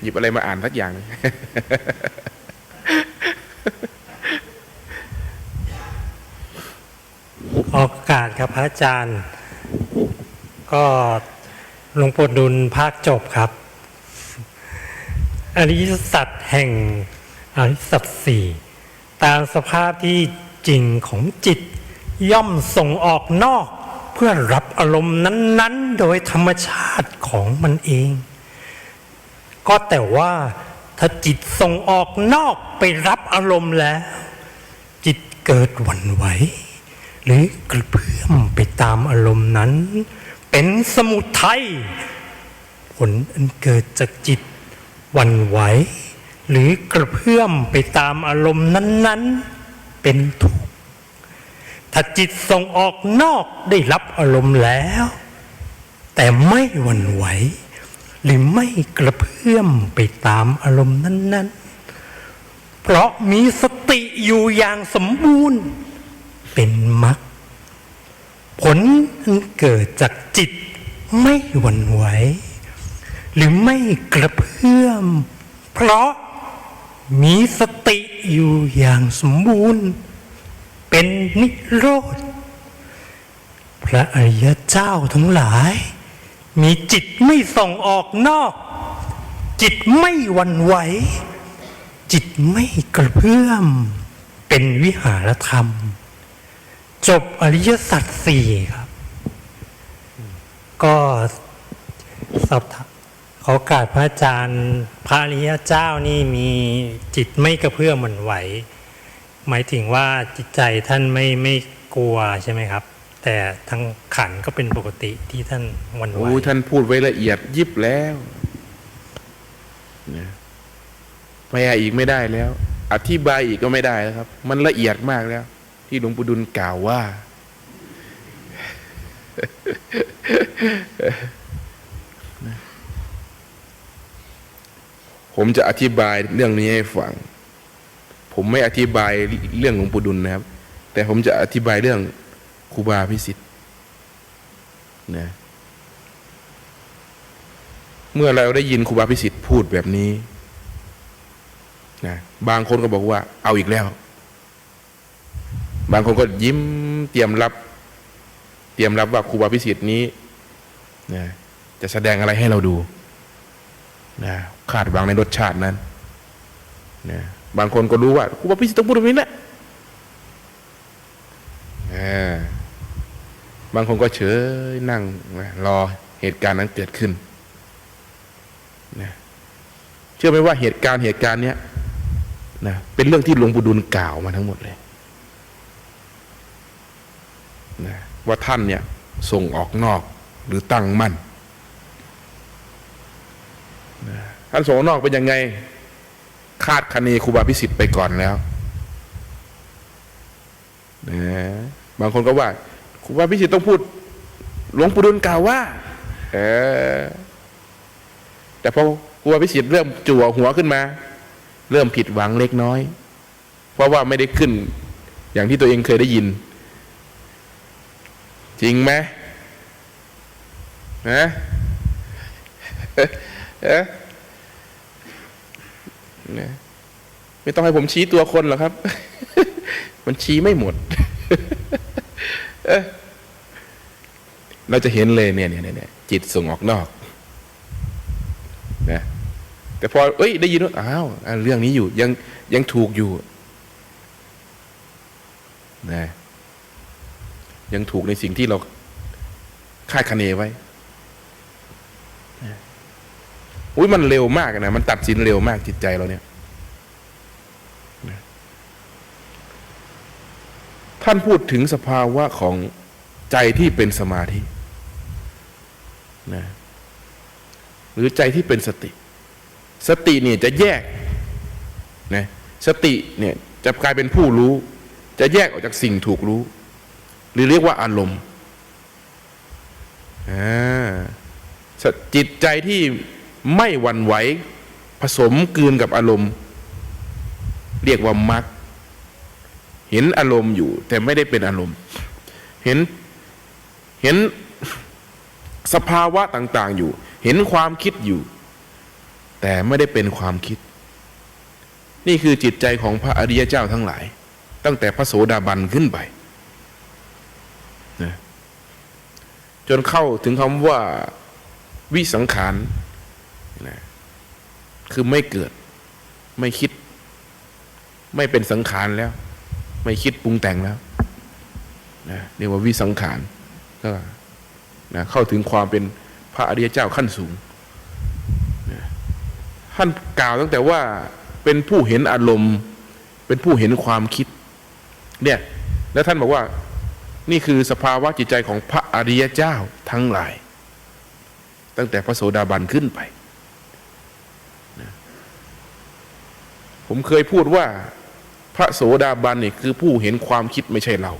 หยิบอะไรมาอ่านสักอย่างหนึ่งออกากาศครับพระอาจารย์ ก็หลวงปู่ดุลภาคจบครับอริยสัจแห่งอริยสัจสี่ตามสภาพที่จริงของจิต ย่อมส่งออกนอก เพื่อรับอารมณ์นั้น ๆ โดยธรรมชาติของมันเอง ก็แต่ว่าถ้าจิตส่งออกนอกไปรับอารมณ์แล้ว จิตเกิดหวั่นไหวหรือกระเพื่อมไปตามอารมณ์นั้น เป็นสมุทัยผลอันเกิดจากจิตหวั่นไหวหรือกระเพื่อมไปตามอารมณ์นั้น ๆ เป็นทุกข์ถ้าจิตส่งออกนอกได้รับอารมณ์แล้ว แต่ไม่หวั่นไหว หรือไม่กระเพื่อมไปตามอารมณ์นั้น ๆ เพราะมีสติอยู่อย่างสมบูรณ์ เป็นมรรคผลอันเกิดจากจิตไม่หวั่นไหวหรือไม่กระเพื่อม เพราะมีสติอยู่อย่างสมบูรณ์ เป็นนิโรธ พระอริยเจ้าทั้งหลาย มีจิตไม่ส่งออกนอก จิตไม่วันไหว จิตไม่กระเพื่อม เป็นวิหารธรรม จบอริยสัจสี่ครับ ก็สอบถามขอโอกาสพระอาจารย์ พระอริยเจ้านี่มีจิตไม่กระเพื่อมหวั่นไหว หมายถึงว่าจิตใจท่านไม่ไม่กลัวใช่ไหมครับ แต่ทั้งขันก็เป็นปกติที่ท่านหวั่นไหวโอ้ยท่านพูดไว้ละเอียดยิบแล้วนะไปอีกไม่ได้แล้ว อธิบายอีกก็ไม่ได้แล้วครับ มันละเอียดมากแล้ว ที่หลวงปู่ดุลกล่าวว่า ผมจะอธิบายเรื่องนี้ให้ฟัง ผมไม่อธิบายเรื่องหลวงปู่ดุลนะครับ แต่ผมจะอธิบายเรื่อง ครูบาพิสิทธิ์นะเมื่อเราได้ยินครูบาพิสิทธิ์พูดแบบนี้นะบางคนก็บอกว่าเอาอีกแล้ว บางคนก็ยิ้มเตรียมรับ เตรียมรับว่าครูบาพิสิทธิ์นี้นะจะแสดงอะไรให้เราดูนะคาดหวังในรสชาตินั้นนะบางคนก็รู้ว่าครูบาพิสิทธิ์ต้องพูดแบบนี้แหละอ่า บางคนก็เฉยนั่งนะรอเหตุการณ์นั้นเกิดขึ้นนะเชื่อไหมว่าเหตุการณ์เหตุการณ์เนี้ยนะเป็นเรื่องที่หลวงปู่ดุลกล่าวมาทั้งหมดเลยนะว่าท่านเนี่ยส่งออกนอกหรือตั้งมั่นนะท่านส่งออกนอกเป็นยังไง คาดคะเนครูบาพิสิทธิ์ไปก่อนแล้วนะบางคนก็ว่า รูบาพิสิทธ์ต้องพูด หลวงปู่ดุลกล่าวว่า เออ แต่พอครูบาพิสิทธ์เริ่มจั่วหัวขึ้นมา เริ่มผิดหวังเล็กน้อย เพราะว่าไม่ได้ขึ้น อย่างที่ตัวเองเคยได้ยิน จริงไหมฮะเอ๊ะเนี่ยไม่ต้องให้ผมชี้ตัวคนหรอกครับ มันชี้ไม่หมด เอ๊ะเราจะเห็นเลยเนี่ยเนี่ยเนี่ยจิตส่งออกนอกนะแต่พอเอ้ย ได้ยินว่าอ้าวเรื่องนี้อยู่ยังยังถูกอยู่นะยังถูกในสิ่งที่เราคาดคะเนไว้อุ้ยมันเร็วมากนะ มันตัดสินเร็วมากจิตใจเราเนี่ยนะ ท่านพูดถึงสภาวะของใจที่เป็นสมาธินะหรือใจที่เป็นสติ สติเนี่ยจะแยกนะสติเนี่ยจะกลายเป็นผู้รู้ จะแยกออกจากสิ่งถูกรู้ หรือเรียกว่าอารมณ์อ่าจิตใจที่ไม่หวั่นไหวผสมกลืนกับอารมณ์ เรียกว่ามัก เห็นอารมณ์อยู่ แต่ไม่ได้เป็นอารมณ์ เห็นเห็นสภาวะต่าง ๆ อยู่ เห็นความคิดอยู่ แต่ไม่ได้เป็นความคิด นี่คือจิตใจของพระอริยเจ้าทั้งหลาย ตั้งแต่พระโสดาบันขึ้นไปนะจนเข้าถึงคำว่าวิสังขารนะคือไม่เกิด ไม่คิด ไม่เป็นสังขารแล้ว ไม่คิดปรุงแต่งแล้วนะเรียกว่าวิสังขารก็นะเข้าถึงความเป็นพระอริยเจ้าขั้นสูงนะท่านกล่าวตั้งแต่ว่าเป็นผู้เห็นอารมณ์ เป็นผู้เห็นความคิด เนี่ย แล้วท่านบอกว่า นี่คือสภาวะจิตใจของพระอริยเจ้าทั้งหลาย ตั้งแต่พระโสดาบันขึ้นไปนะผมเคยพูดว่า พระโสดาบันนี่คือผู้เห็นความคิดไม่ใช่เรา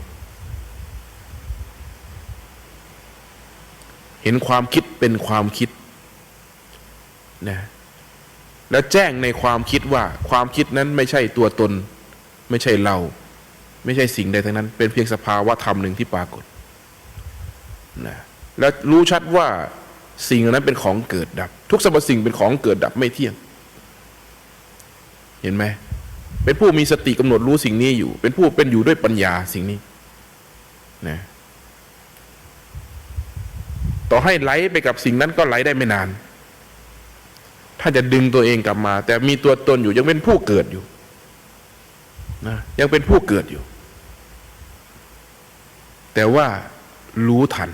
เห็นความคิดเป็นความคิดนะแล้วแจ้งในความคิดว่าความคิดนั้นไม่ใช่ตัวตน ไม่ใช่เรา ไม่ใช่สิ่งใดทั้งนั้น เป็นเพียงสภาวะธรรมหนึ่งที่ปรากฏนะแล้วรู้ชัดว่าสิ่งนั้นเป็นของเกิดดับ ทุกสรรพสิ่งเป็นของเกิดดับไม่เที่ยง เห็นไหม เป็นผู้มีสติกำหนดรู้สิ่งนี้อยู่ เป็นผู้เป็นอยู่ด้วยปัญญาสิ่งนี้นะต่อให้ไหลไปกับสิ่งนั้นก็ไหลได้ไม่นาน ถ้าจะดึงตัวเองกลับมา แต่มีตัวตนอยู่ยังเป็นผู้เกิดอยู่นะยังเป็นผู้เกิดอยู่ แต่ว่ารู้ทัน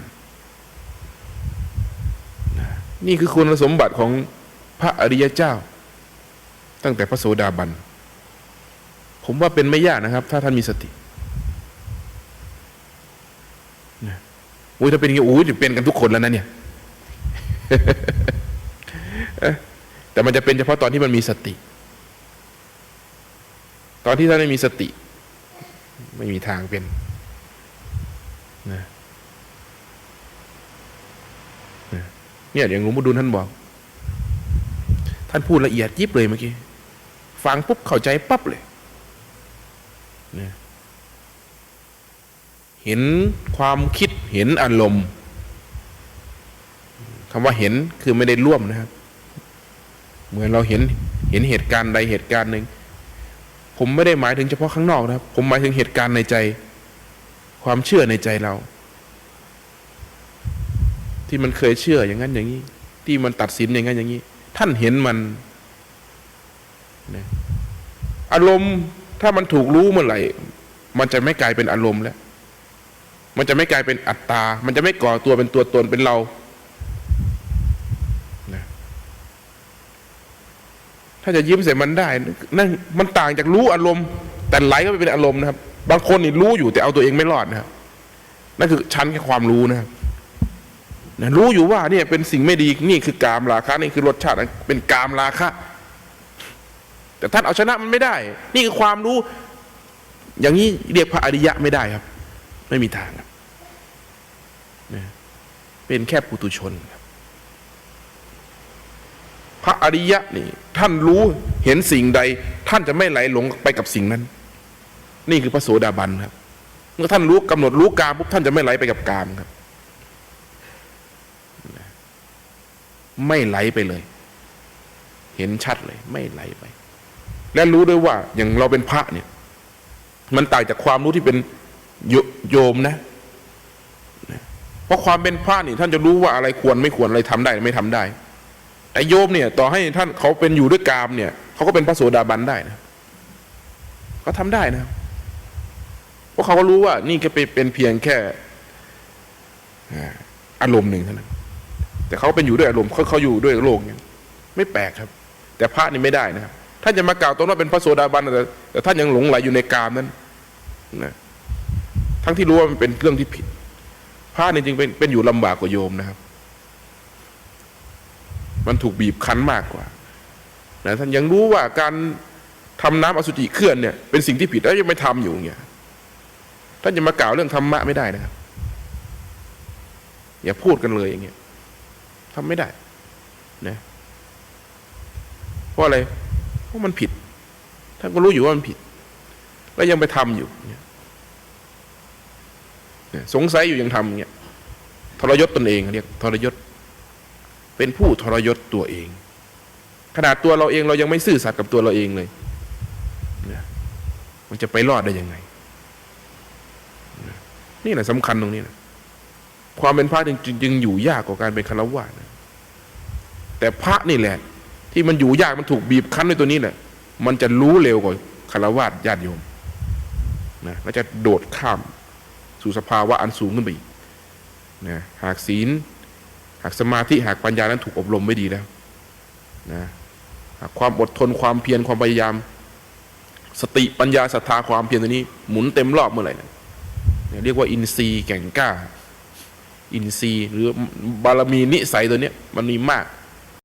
นะนี่คือคุณสมบัติของพระอริยเจ้า ตั้งแต่พระโสดาบัน ผมว่าเป็นไม่ยากนะครับ ถ้าท่านมีสตินะอุ้ยถ้าเป็นอย่างนี้อุ้ยเดี๋ยวเป็นกันทุกคนแล้วนะเนี่ยแต่มันจะเป็นเฉพาะตอนที่มันมีสติ ตอนที่ท่านไม่มีสติ ไม่มีทางเป็นนะเนี่ยอย่างหลวงปู่ดูลท่านบอก ท่านพูดละเอียดยิบเลยเมื่อกี้ ฟังปุ๊บเข้าใจปั๊บเลย นะเห็นความคิดเห็นอารมณ์คำว่าเห็นคือไม่ได้ร่วมนะครับ เหมือนเราเห็นเห็นเหตุการณ์ใดเหตุการณ์หนึ่ง ผมไม่ได้หมายถึงเฉพาะข้างนอกนะครับ ผมหมายถึงเหตุการณ์ในใจ ความเชื่อในใจเรา ที่มันเคยเชื่ออย่างนั้นอย่างนี้ ที่มันตัดสินอย่างนั้นอย่างนี้ ท่านเห็นมันนะอารมณ์ ถ้ามันถูกรู้เมื่อไหร่ มันจะไม่กลายเป็นอารมณ์แล้ว มันจะไม่กลายเป็นอัตตา มันจะไม่ก่อตัวเป็นตัวตนเป็นเราถ้าจะยิ้มใส่มันได้นั่นมันต่างจากรู้อารมณ์ แต่ไหลก็ไปเป็นอารมณ์นะครับ บางคนนี่รู้อยู่แต่เอาตัวเองไม่รอดนะครับนั่นคือชั้นแค่ความรู้นะครับรู้อยู่ว่าเนี่ยเป็นสิ่งไม่ดีนี่คือกามราคะนี่คือรสชาติเป็นกามราคะ แต่ท่านเอาชนะมันไม่ได้ นี่คือความรู้ อย่างนี้เรียกพระอริยะไม่ได้ครับ ไม่มีทางครับเป็นแค่ปุตุชนครับพระอริยะนี่ ท่านรู้เห็นสิ่งใด ท่านจะไม่ไหลหลงไปกับสิ่งนั้น นี่คือพระโสดาบันครับ เมื่อท่านรู้กำหนดรู้กามปุ๊บท่านจะไม่ไหลไปกับกามครับ ไม่ไหลไปเลย เห็นชัดเลย ไม่ไหลไป และรู้ด้วยว่าอย่างเราเป็นพระเนี่ย มันต่างจากความรู้ที่เป็นโยโยมนะ เพราะความเป็นพระนี่ท่านจะรู้ว่าอะไรควรไม่ควรอะไรทำได้ไม่ทำได้ แต่โยมเนี่ย ต่อให้ท่านเขาเป็นอยู่ด้วยกามเนี่ยเขาก็เป็นพระโสดาบันได้นะเขาทำได้นะเพราะเขาก็รู้ว่า นี่ก็เป็นเพียงแค่อาอารมณ์หนึ่งเท่านั้นแต่เขาเป็นอยู่ด้วยอารมณ์เขาเขาอยู่ด้วยโลกเนี่ยไม่แปลกครับ แต่พระนี่ไม่ได้นะครับ ท่านจะมากล่าวตนว่าเป็นพระโสดาบันแต่แต่ท่านยังหลงไหลอยู่ในกามนั้นนะทั้งที่รู้ว่ามันเป็นเรื่องที่ผิดพระนี่จริงเป็นเป็นอยู่ลำบากกว่าโยมนะครับ มันถูกบีบคั้นมากกว่านะท่านยังรู้ว่าการทำน้ำอสุจิเคลื่อนเนี่ยเป็นสิ่งที่ผิดแล้วยังไม่ทำอยู่อย่างเงี้ยท่านจะมากล่าวเรื่องธรรมะไม่ได้นะครับ อย่าพูดกันเลยอย่างเงี้ยทำไม่ได้นะเพราะอะไร ราะมันผิดท่านก็รู้อยู่ว่ามันผิด แล้วยังไปทำอยู่เนี่ยสงสัยอยู่ยังทำอย่างเงี้ยทรยศตนเองเรียกทรยศ เป็นผู้ทรยศตัวเอง ขนาดตัวเราเองเรายังไม่ซื่อสัตย์กับตัวเราเองเลยมันจะไปรอดได้ยังไง นี่แหละสำคัญตรงนี้นะความเป็นพระจึงจึงอยู่ยากกว่าการเป็นฆราวาสนะแต่พระนี่แหละ ที่มันอยู่ยากมันถูกบีบคั้นในตัวนี้แหละ มันจะรู้เร็วกว่าฆรวาสญาติโยมนะแล้วจะโดดข้ามสู่สภาวะอันสูงขึ้นไปอีกนะหากศีล หากสมาธิหากปัญญานั้นถูกอบรมไม่ดีแล้วนะหากความอดทนความเพียรความพยายาม สติปัญญาศรัทธาความเพียรตัวนี้ หมุนเต็มรอบเมื่อไหร่นะเนี่ยเรียกว่าอินทรีย์แก่งกล้า อินทรีย์หรือบารมีนิสัยตัวเนี้ยมันมีมาก